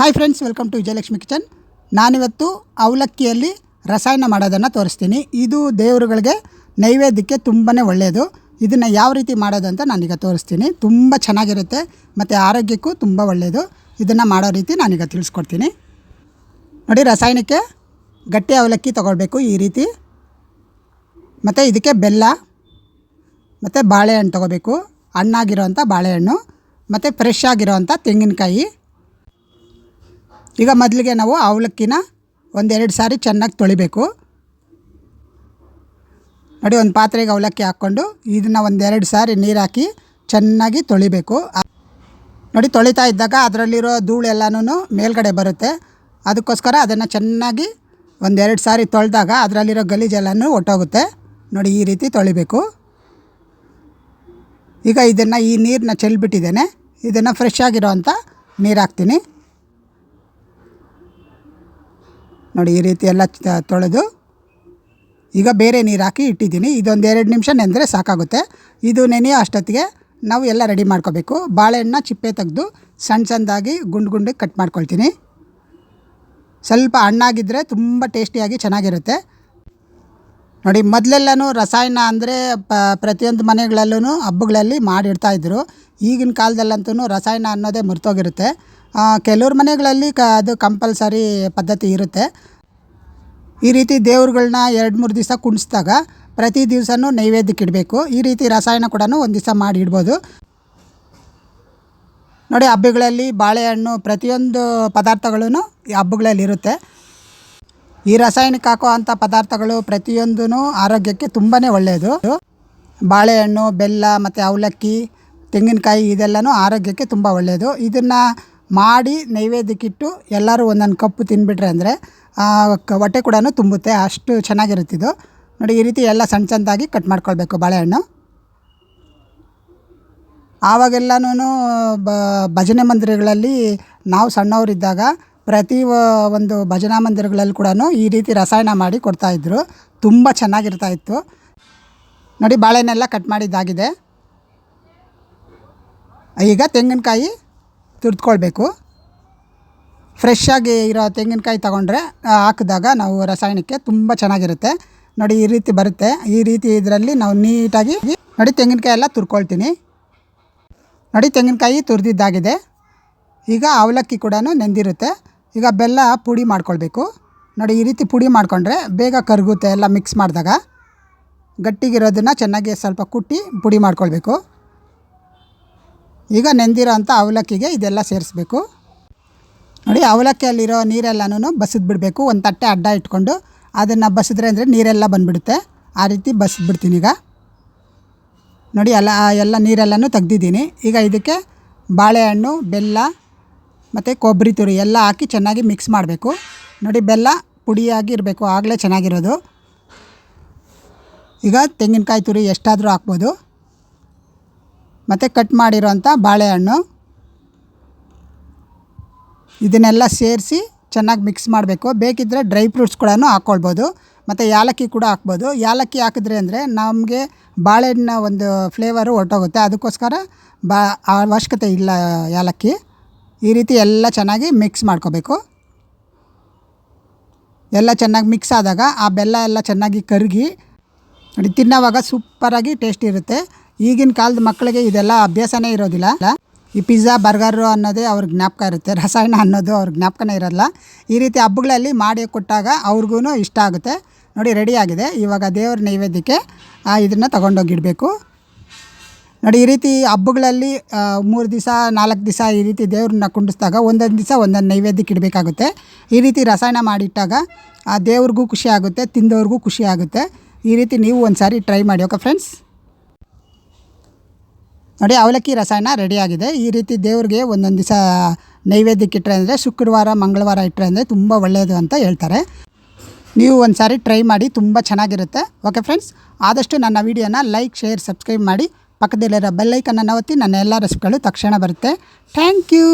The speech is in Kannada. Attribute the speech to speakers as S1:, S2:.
S1: Hi friends welcome to Vijayalakshmi kitchen ನಾನಿವತ್ತು ಅವಲಕ್ಕಿಯಲ್ಲಿ ರಸಾಯನ ಮಾಡೋದನ್ನು ತೋರಿಸ್ತೀನಿ. ಇದು ದೇವರುಗಳಿಗೆ ನೈವೇದ್ಯಕ್ಕೆ ತುಂಬಾ ಒಳ್ಳೆಯದು ಇದನ್ನು ಯಾವ ರೀತಿ ಮಾಡೋದು ಅಂತ ನಾನೀಗ ತೋರಿಸ್ತೀನಿ. ತುಂಬ ಚೆನ್ನಾಗಿರುತ್ತೆ ಮತ್ತು ಆರೋಗ್ಯಕ್ಕೂ ತುಂಬ ಒಳ್ಳೆಯದು ಇದನ್ನು ಮಾಡೋ ರೀತಿ ನಾನೀಗ ತಿಳಿಸ್ಕೊಡ್ತೀನಿ. ನೋಡಿ, ರಸಾಯನಕ್ಕೆ ಗಟ್ಟಿ ಅವಲಕ್ಕಿ ತೊಗೊಳ್ಬೇಕು ಈ ರೀತಿ. ಮತ್ತು ಇದಕ್ಕೆ ಬೆಲ್ಲ, ಮತ್ತು ಬಾಳೆಹಣ್ಣು ತೊಗೋಬೇಕು ಹಣ್ಣಾಗಿರೋವಂಥ ಬಾಳೆಹಣ್ಣು, ಮತ್ತು ಫ್ರೆಶ್ ಆಗಿರೋವಂಥ ತೆಂಗಿನಕಾಯಿ ಈಗ ಮೊದಲಿಗೆ ನಾವು ಅವಲಕ್ಕಿನ ಒಂದೆರಡು ಸಾರಿ ಚೆನ್ನಾಗಿ ತೊಳಿಬೇಕು. ನೋಡಿ, ಒಂದು ಪಾತ್ರೆಗೆ ಅವಲಕ್ಕಿ ಹಾಕ್ಕೊಂಡು ಇದನ್ನು ಒಂದೆರಡು ಸಾರಿ ನೀರು ಹಾಕಿ ಚೆನ್ನಾಗಿ ತೊಳಿಬೇಕು. ನೋಡಿ, ತೊಳಿತಾ ಇದ್ದಾಗ ಅದರಲ್ಲಿರೋ ಧೂಳೆಲ್ಲನೂ ಮೇಲ್ಗಡೆ ಬರುತ್ತೆ. ಅದಕ್ಕೋಸ್ಕರ ಅದನ್ನು ಚೆನ್ನಾಗಿ ಒಂದೆರಡು ಸಾರಿ ತೊಳೆದಾಗ ಅದರಲ್ಲಿರೋ ಗಲೀಜೆಲ್ಲನೂ ಒಟ್ಟೋಗುತ್ತೆ. ನೋಡಿ, ಈ ರೀತಿ ತೊಳಿಬೇಕು. ಈಗ ಇದನ್ನು ಈ ನೀರನ್ನ ಚೆಲ್ಬಿಟ್ಟಿದ್ದೇನೆ. ಇದನ್ನು ಫ್ರೆಶ್ ಆಗಿರೋವಂಥ ನೀರು ಹಾಕ್ತೀನಿ ನೋಡಿ ಈ ರೀತಿ ಎಲ್ಲ ತೊಳೆದು ಈಗ ಬೇರೆ ನೀರು ಹಾಕಿ ಇಟ್ಟಿದ್ದೀನಿ. ಇದೊಂದು ಎರಡು ನಿಮಿಷ ನೆನೆದ್ರೆ ಸಾಕಾಗುತ್ತೆ. ಇದು ನೆನೆಯೋ ಅಷ್ಟೊತ್ತಿಗೆ ನಾವು ಎಲ್ಲ ರೆಡಿ ಮಾಡ್ಕೋಬೇಕು. ಬಾಳೆಹಣ್ಣ ಚಿಪ್ಪೆ ತೆಗೆದು ಸಣ್ಣ ಸಣ್ಣದಾಗಿ ಗುಂಡು ಗುಂಡಿಗೆ ಕಟ್ ಮಾಡ್ಕೊಳ್ತೀನಿ. ಸ್ವಲ್ಪ ಹಣ್ಣಾಗಿದ್ದರೆ ತುಂಬ ಟೇಸ್ಟಿಯಾಗಿ ಚೆನ್ನಾಗಿರುತ್ತೆ. ನೋಡಿ ಮೊದಲೆಲ್ಲನೂ ರಸಾಯನ ಅಂದರೆ ಪ ಪ್ರತಿಯೊಂದು ಮನೆಗಳಲ್ಲೂ ಹಬ್ಬಗಳಲ್ಲಿ ಮಾಡಿಡ್ತಾಯಿದ್ರು ಈಗಿನ ಕಾಲದಲ್ಲಂತೂ ರಸಾಯನ ಅನ್ನೋದೇ ಮರ್ತೋಗಿರುತ್ತೆ. ಕೆಲವ್ರ ಮನೆಗಳಲ್ಲಿ ಕ, ಅದು ಕಂಪಲ್ಸರಿ ಪದ್ಧತಿ ಇರುತ್ತೆ. ಈ ರೀತಿ ದೇವ್ರುಗಳನ್ನ ಎರಡು ಮೂರು ದಿವಸ ಕುಣಿಸ್ದಾಗ ಪ್ರತಿ ದಿವಸನೂ ನೈವೇದ್ಯಕ್ಕೆ ಇಡಬೇಕು. ಈ ರೀತಿ ರಸಾಯನ ಕೂಡ ಒಂದು ದಿವಸ ಮಾಡಿ ಇಡ್ಬೋದು. ನೋಡಿ, ಹಬ್ಬಗಳಲ್ಲಿ ಬಾಳೆಹಣ್ಣು ಪ್ರತಿಯೊಂದು ಪದಾರ್ಥಗಳೂ ಈ ಹಬ್ಬಗಳಲ್ಲಿ ಇರುತ್ತೆ. ಈ ರಾಸಾಯನಿಕ ಹಾಕೋ ಅಂಥ ಪದಾರ್ಥಗಳು ಪ್ರತಿಯೊಂದೂ ಆರೋಗ್ಯಕ್ಕೆ ತುಂಬಾ ಒಳ್ಳೆಯದು ಬಾಳೆಹಣ್ಣು, ಬೆಲ್ಲ ಮತ್ತು ಅವಲಕ್ಕಿ, ತೆಂಗಿನಕಾಯಿ ಇದೆಲ್ಲನೂ ಆರೋಗ್ಯಕ್ಕೆ ತುಂಬ ಒಳ್ಳೆಯದು ಇದನ್ನು ಮಾಡಿ ನೈವೇದ್ಯಕ್ಕಿಟ್ಟು ಎಲ್ಲರೂ ಒಂದೊಂದು ಕಪ್ಪು ತಿನ್ಬಿಟ್ರೆ ಅಂದರೆ ಹೊಟ್ಟೆ ಕೂಡ ತುಂಬುತ್ತೆ, ಅಷ್ಟು ಚೆನ್ನಾಗಿರುತ್ತಿದ್ದು ನೋಡಿ, ಈ ರೀತಿ ಎಲ್ಲ ಸಣ್ಣ ಸಣ್ಣದಾಗಿ ಕಟ್ ಮಾಡ್ಕೊಳ್ಬೇಕು ಬಾಳೆಹಣ್ಣು. ಆವಾಗೆಲ್ಲನೂ ಭಜನೆ ಮಂದಿರಗಳಲ್ಲಿ ನಾವು ಸಣ್ಣವರಿದ್ದಾಗ ಪ್ರತಿ ಒಂದು ಭಜನಾ ಮಂದಿರಗಳಲ್ಲಿ ಕೂಡ ಈ ರೀತಿ ರಸಾಯನ ಮಾಡಿ ಕೊಡ್ತಾಯಿದ್ರು ತುಂಬ ಚೆನ್ನಾಗಿರ್ತಾ ಇತ್ತು. ನೋಡಿ, ಬಾಳೆಹಣ್ಣೆಲ್ಲ ಕಟ್ ಮಾಡಿದ್ದಾಗಿದೆ. ಈಗ ತೆಂಗಿನಕಾಯಿ ತುರ್ದ್ಕೊಳ್ಬೇಕು. ಫ್ರೆಶ್ ಆಗಿ ಇರೋ ತೆಂಗಿನಕಾಯಿ ತಗೊಂಡ್ರೆ ಹಾಕಿದಾಗ ನಾವು ರಸಾಯನಕ್ಕೆ ತುಂಬ ಚೆನ್ನಾಗಿರುತ್ತೆ. ನೋಡಿ, ಈ ರೀತಿ ಬರುತ್ತೆ. ಈ ರೀತಿ ಇದರಲ್ಲಿ ನಾವು ನೀಟಾಗಿ ನೋಡಿ, ತೆಂಗಿನಕಾಯಿ ಎಲ್ಲ ತುರ್ಕೊಳ್ತೀನಿ. ನೋಡಿ, ತೆಂಗಿನಕಾಯಿ ತುರಿದಿದ್ದಾಗಿದೆ. ಈಗ ಅವಲಕ್ಕಿ ಕೂಡ ನೆಂದಿರುತ್ತೆ. ಈಗ ಬೆಲ್ಲ ಪುಡಿ ಮಾಡ್ಕೊಳ್ಬೇಕು. ನೋಡಿ, ಈ ರೀತಿ ಪುಡಿ ಮಾಡಿಕೊಂಡ್ರೆ ಬೇಗ ಕರಗುತ್ತೆ ಎಲ್ಲ ಮಿಕ್ಸ್ ಮಾಡಿದಾಗ. ಗಟ್ಟಿಗಿರೋದನ್ನು ಚೆನ್ನಾಗಿ ಸ್ವಲ್ಪ ಕುಟ್ಟಿ ಪುಡಿ ಮಾಡ್ಕೊಳ್ಬೇಕು. ಈಗ ನೆಂದಿರೋ ಅಂಥ ಅವಲಕ್ಕಿಗೆ ಇದೆಲ್ಲ ಸೇರಿಸ್ಬೇಕು. ನೋಡಿ, ಅವಲಕ್ಕಿಯಲ್ಲಿರೋ ನೀರೆಲ್ಲನೂ ಬಸಿದ್ಬಿಡಬೇಕು ಒಂದು ತಟ್ಟೆ ಅಡ್ಡ ಇಟ್ಕೊಂಡು ಅದನ್ನು ಬಸಿದ್ರೆ ಅಂದರೆ ನೀರೆಲ್ಲ ಬಂದುಬಿಡುತ್ತೆ. ಆ ರೀತಿ ಬಸಿದ್ಬಿಡ್ತೀನಿ ಈಗ. ನೋಡಿ ಎಲ್ಲ ಎಲ್ಲ ನೀರೆಲ್ಲನೂ ತೆಗ್ದಿದ್ದೀನಿ. ಈಗ ಇದಕ್ಕೆ ಬಾಳೆಹಣ್ಣು, ಬೆಲ್ಲ ಮತ್ತು ಕೊಬ್ಬರಿ ತುರಿ ಎಲ್ಲ ಹಾಕಿ ಚೆನ್ನಾಗಿ ಮಿಕ್ಸ್ ಮಾಡಬೇಕು. ನೋಡಿ, ಬೆಲ್ಲ ಪುಡಿಯಾಗಿ ಇರಬೇಕು. ಆಗಲೇ ಚೆನ್ನಾಗಿರೋದು. ಈಗ ತೆಂಗಿನಕಾಯಿ ತುರಿ ಎಷ್ಟಾದರೂ ಹಾಕ್ಬೋದು. ಮತ್ತು ಕಟ್ ಮಾಡಿರೋಂಥ ಬಾಳೆಹಣ್ಣು. ಇದನ್ನೆಲ್ಲ ಸೇರಿಸಿ ಚೆನ್ನಾಗಿ ಮಿಕ್ಸ್ ಮಾಡಬೇಕು. ಬೇಕಿದ್ದರೆ ಡ್ರೈ ಫ್ರೂಟ್ಸ್ ಕೂಡ ಹಾಕ್ಕೊಳ್ಬೋದು ಮತ್ತು ಯಾಲಕ್ಕಿ ಕೂಡ ಹಾಕ್ಬೋದು. ಯಾಲಕ್ಕಿ ಹಾಕಿದ್ರೆ ಅಂದರೆ ನಮಗೆ ಬಾಳೆಹಣ್ಣಿನ ಒಂದು ಫ್ಲೇವರು ಹೊರ್ಟೋಗುತ್ತೆ. ಅದಕ್ಕೋಸ್ಕರ ಬಾ, ಅವಶ್ಯಕತೆ ಇಲ್ಲ ಯಾಲಕ್ಕಿ. ಈ ರೀತಿ ಎಲ್ಲ ಚೆನ್ನಾಗಿ ಮಿಕ್ಸ್ ಮಾಡ್ಕೋಬೇಕು. ಎಲ್ಲ ಚೆನ್ನಾಗಿ ಮಿಕ್ಸ್ ಆದಾಗ ಆ ಬೆಲ್ಲ ಎಲ್ಲ ಚೆನ್ನಾಗಿ ಕರಗಿ, ನೋಡಿ, ತಿನ್ನೋವಾಗ ಸೂಪರಾಗಿ ಟೇಸ್ಟ್ ಇರುತ್ತೆ. ಈಗಿನ ಕಾಲದ ಮಕ್ಕಳಿಗೆ ಇದೆಲ್ಲ ಅಭ್ಯಾಸನೇ ಇರೋದಿಲ್ಲ. ಈ ಪಿಜ್ಜಾ, ಬರ್ಗರು ಅನ್ನೋದೇ ಅವ್ರ ಜ್ಞಾಪಕ ಇರುತ್ತೆ. ರಸಾಯನ ಅನ್ನೋದು ಅವ್ರ ಜ್ಞಾಪಕನೇ ಇರೋಲ್ಲ ಈ ರೀತಿ ಹಬ್ಬಗಳಲ್ಲಿ ಮಾಡಿ ಕೊಟ್ಟಾಗ ಅವ್ರಿಗೂ ಇಷ್ಟ ಆಗುತ್ತೆ. ನೋಡಿ ರೆಡಿ ಆಗಿದೆ. ಇವಾಗ ದೇವ್ರ ನೈವೇದ್ಯಕ್ಕೆ ಇದನ್ನು ತೊಗೊಂಡೋಗಿಡಬೇಕು. ನೋಡಿ, ಈ ರೀತಿ ಹಬ್ಬಗಳಲ್ಲಿ ಮೂರು ದಿವಸ, ನಾಲ್ಕು ದಿವಸ ಈ ರೀತಿ ದೇವ್ರನ್ನ ಕುಂಡಿಸಿದಾಗ ಒಂದೊಂದು ದಿವಸ ಒಂದೊಂದು ನೈವೇದ್ಯಕ್ಕೆ ಇಡಬೇಕಾಗುತ್ತೆ. ಈ ರೀತಿ ರಸಾಯನ ಮಾಡಿಟ್ಟಾಗ, ಆ, ದೇವ್ರಿಗೂ ಖುಷಿ ಆಗುತ್ತೆ, ತಿಂದವ್ರಿಗೂ ಖುಷಿ ಆಗುತ್ತೆ. ಈ ರೀತಿ ನೀವು ಒಂದು ಸಾರಿ ಟ್ರೈ ಮಾಡಿ, ಓಕೆ ಫ್ರೆಂಡ್ಸ್ ನೋಡಿ, ಅವಲಕ್ಕಿ ರಸಾಯನ ರೆಡಿಯಾಗಿದೆ ಈ ರೀತಿ ದೇವ್ರಿಗೆ ಒಂದೊಂದು ದಿವಸ ನೈವೇದ್ಯಕ್ಕೆ ಇಟ್ಟರೆ ಅಂದರೆ ಶುಕ್ರವಾರ, ಮಂಗಳವಾರ ಇಟ್ಟರೆ ಅಂದರೆ ತುಂಬ ಒಳ್ಳೆಯದು ಅಂತ ಹೇಳ್ತಾರೆ. ನೀವು ಒಂದು ಸಾರಿ ಟ್ರೈ ಮಾಡಿ, ತುಂಬ ಚೆನ್ನಾಗಿರುತ್ತೆ. ಓಕೆ ಫ್ರೆಂಡ್ಸ್ ಆದಷ್ಟು ನನ್ನ ವೀಡಿಯೋನ ಲೈಕ್ ಶೇರ್ ಸಬ್ಸ್ಕ್ರೈಬ್ ಮಾಡಿ. ಪಕ್ಕದಲ್ಲಿರೋ ಬೆಲ್ಲೈಕನ್ನು ಒತ್ತಿ, ನನ್ನ ಎಲ್ಲ ರೆಸಿಪಿಗಳು ತಕ್ಷಣ ಬರುತ್ತೆ. Thank you